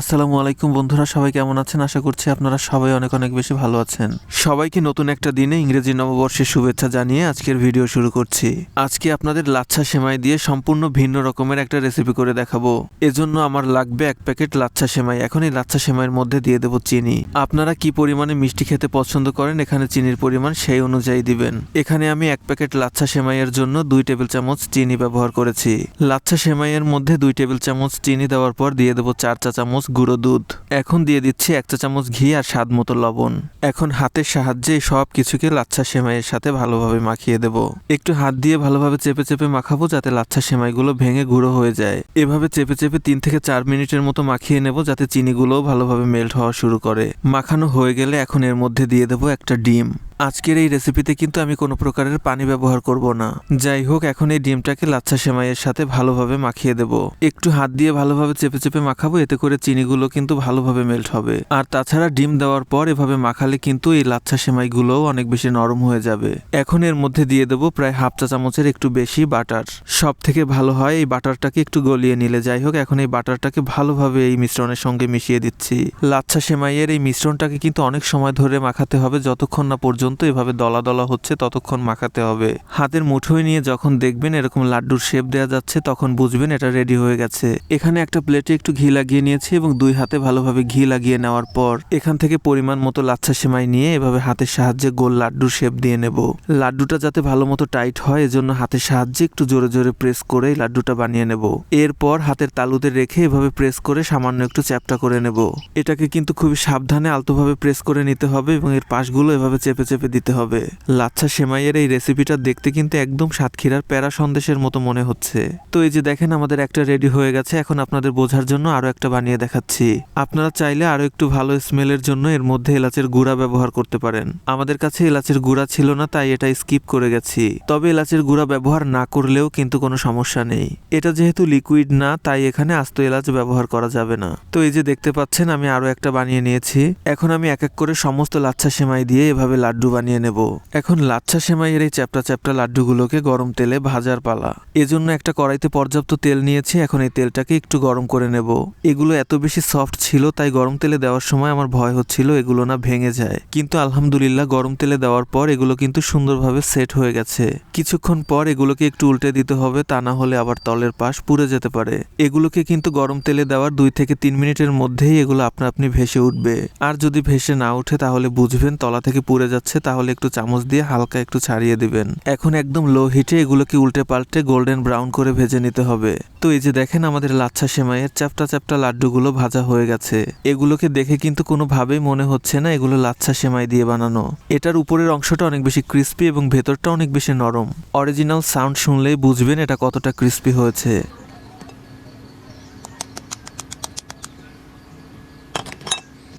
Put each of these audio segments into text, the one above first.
আসসালামু আলাইকুম বন্ধুরা, সবাই কেমন আছেন? আশা করছি আপনারা সবাই অনেক অনেক বেশি ভালো আছেন। সবাইকে নতুন একটা দিনে ইংরেজি নববর্ষের শুভেচ্ছা জানিয়ে আজকের ভিডিও শুরু করছি। আজকে আপনাদের লাচ্ছা সেমাই দিয়ে সম্পূর্ণ ভিন্ন রকমের একটা রেসিপি করে দেখাবো। এজন্য আমার লাগবে এক প্যাকেট লাচ্ছা সেমাই। এখন এই লাচ্ছা সেমাইয়ের মধ্যে দিয়ে দেবো চিনি। আপনারা কি পরিমাণে মিষ্টি খেতে পছন্দ করেন, এখানে চিনির পরিমাণ সেই অনুযায়ী দিবেন। এখানে আমি এক প্যাকেট লাচ্ছা সেমাইয়ের জন্য দুই টেবিল চামচ চিনি ব্যবহার করেছি। লাচ্ছা সেমাইয়ের মধ্যে দুই টেবিল চামচ চিনি দেওয়ার পর দিয়ে দেবো চার চা চামচ গুঁড়ো দুধ, এখন দিয়ে দিচ্ছি এক চা চামচ ঘি আর স্বাদ মতো লবণ। এখন হাতের সাহায্যে সব কিছুকে লাচ্ছা সেমাইয়ের সাথে ভালোভাবে মাখিয়ে দেব। একটু হাত দিয়ে ভালোভাবে চেপে চেপে মাখাবো যাতে লাচ্ছা সেমাইগুলো ভেঙে গুঁড়ো হয়ে যায়। এভাবে চেপে চেপে তিন থেকে চার মিনিটের মতো মাখিয়ে নেব যাতে চিনিগুলোও ভালোভাবে মেল্ট হওয়া শুরু করে। মাখানো হয়ে গেলে এখন এর মধ্যে দিয়ে দেবো একটা ডিম। আজকের এই রেসিপিতে কিন্তু আমি কোনো প্রকারের পানি ব্যবহার করব না। যাই হোক, এখন এই ডিমটাকে লাচ্ছা সেমাইয়ের সাথে ভালোভাবে মাখিয়ে দেব। একটু হাত দিয়ে ভালোভাবে চেপে চেপে মাখাবো, এতে করে চিনিগুলো কিন্তু ভালোভাবে মেল্ট হবে। আর তাছাড়া ডিম দেওয়ার পর এভাবে মাখালে কিন্তু এই লাচ্ছা সেমাইগুলোও অনেক বেশি নরম হয়ে যাবে। এখন এর মধ্যে দিয়ে দেব প্রায় হাফ চা চামচের একটু বেশি বাটার। সব থেকে ভালো হয় এই বাটারটাকে একটু গলিয়ে নিলে। যাই হোক, এখন এই বাটারটাকে ভালোভাবে এই মিশ্রণের সঙ্গে মিশিয়ে দিচ্ছি। লাচ্ছা সেমাইয়ের এই মিশ্রণটাকে কিন্তু অনেক সময় ধরে মাখাতে হবে। যতক্ষণ না পর্যন্ত এভাবে দলা দলা হচ্ছে, ততক্ষণ মাখাতে হবে। হাতের মুঠোয় নিয়ে যখন দেখবেন এরকম লাড্ডুর শেপ দেওয়া যাচ্ছে, তখন বুঝবেন এটা রেডি হয়ে গেছে। এখানে একটা প্লেটে একটু ঘি লাগিয়ে নিয়েছি। এবং দুই হাতে ভালোভাবে ঘি লাগিয়ে নেওয়ার পর এখান থেকে পরিমাণ মতো লাচ্ছা সেমাই নিয়ে এভাবে হাতের সাহায্যে গোল লাড্ডুর শেপ দিয়ে নেব। লাড্ডুটা যাতে ভালো মতো টাইট হয়, এজন্য হাতের সাহায্যে একটু জোরে জোরে প্রেস করে লাড্ডুটা বানিয়ে নেব। এরপর হাতের তালুতে রেখে এভাবে প্রেস করে সামান্য একটু চ্যাপটা করে নেব। এটাকে কিন্তু খুবই সাবধানে আলতোভাবে প্রেস করে নিতে হবে এবং এর পাশগুলো এভাবে চেপে চেপে দিতে হবে। লাচ্ছা সেমাইয়ের এই রেসিপিটা দেখতে কিন্তু একদম সাতক্ষীরার প্যারা সন্দেশের মতো মনে হচ্ছে। তো এই যে দেখেন, আমাদের একটা রেডি হয়ে গেছে। এখন আপনাদের বোঝার জন্য আরও একটা বানিয়ে দেখাচ্ছি। আপনারা চাইলে আরও একটু ভালো স্মেলের জন্য এর মধ্যে এলাচের গুঁড়া ব্যবহার করতে পারেন। আমাদের কাছে এলাচের গুঁড়া ছিল না, তাই এটা স্কিপ করে গেছি। তবে এলাচের গুঁড়া ব্যবহার না করলেও কিন্তু কোনো সমস্যা নেই। এটা যেহেতু লিকুইড না, তাই এখানে আস্ত এলাচ ব্যবহার করা যাবে না। তো এই যে দেখতে পাচ্ছেন, আমি আরও একটা বানিয়ে নিয়েছি। এখন আমি এক এক করে সমস্ত লাচ্ছা সেমাই দিয়ে এভাবে লাড্ডু বানিয়ে নেব। এখন লাচ্ছা সেমাইয়ের এই চ্যাপটা চ্যাপটা লাড্ডুগুলোকে গরম তেলে ভাজার পালা। এজন্য একটা কড়াইতে পর্যাপ্ত তেল নিয়েছি, এখন এই তেলটাকে একটু গরম করে নেব। এগুলো এত বেশি সফট ছিল, তাই গরম তেলে দেওয়ার সময় আমার ভয় হচ্ছিল, এগুলো না ভেঙে যায়। কিন্তু আলহামদুলিল্লাহ, গরম তেলে দেওয়ার পর এগুলো কিন্তু সুন্দরভাবে সেট হয়ে গেছে। কিছুক্ষণ পর এগুলোকে একটু উল্টে দিতে হবে, তা না হলে আবার তলের পাশ পুড়ে যেতে পারে। এগুলোকে কিন্তু গরম তেলে দেওয়ার দুই থেকে তিন মিনিটের মধ্যেই এগুলো আপনা আপনি ভেসে উঠবে। আর যদি ভেসে না উঠে, তাহলে বুঝবেন তলা থেকে পুড়ে যাচ্ছে, তাহলে একটু চামচ দিয়ে হালকা একটু ছাড়িয়ে দিবেন। এখন একদম লো হিটে এগুলোকে উল্টে পাল্টে গোল্ডেন ব্রাউন করে ভেজে নিতে হবে। তো এই যে দেখেন আমাদের লাচ্ছা সেমাইয়ের চ্যাপটা চ্যাপটা লাড্ডুগুলো ভাজা হয়ে গেছে। এগুলোকে দেখে কিন্তু কোনোভাবেই মনে হচ্ছে না এগুলো লাচ্ছা সেমাই দিয়ে বানানো। এটার উপরের অংশটা অনেক বেশি ক্রিস্পি এবং ভেতরটা অনেক বেশি নরম। অরিজিনাল সাউন্ড শুনলেই বুঝবেন এটা কতটা ক্রিস্পি হয়েছে।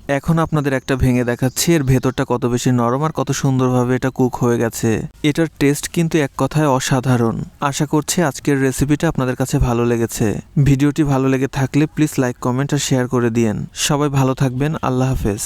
এখন আপনাদের একটা ভেঙে দেখাচ্ছি, এর ভেতরটা কত বেশি নরম আর কত সুন্দরভাবে এটা কুক হয়ে গেছে। এটার টেস্ট কিন্তু এক কথায় অসাধারণ। আশা করছি আজকের রেসিপিটা আপনাদের কাছে ভালো লেগেছে। ভিডিওটি ভালো লেগে থাকলে প্লিজ লাইক, কমেন্ট আর শেয়ার করে দিয়েন। সবাই ভালো থাকবেন, আল্লাহ হাফেজ।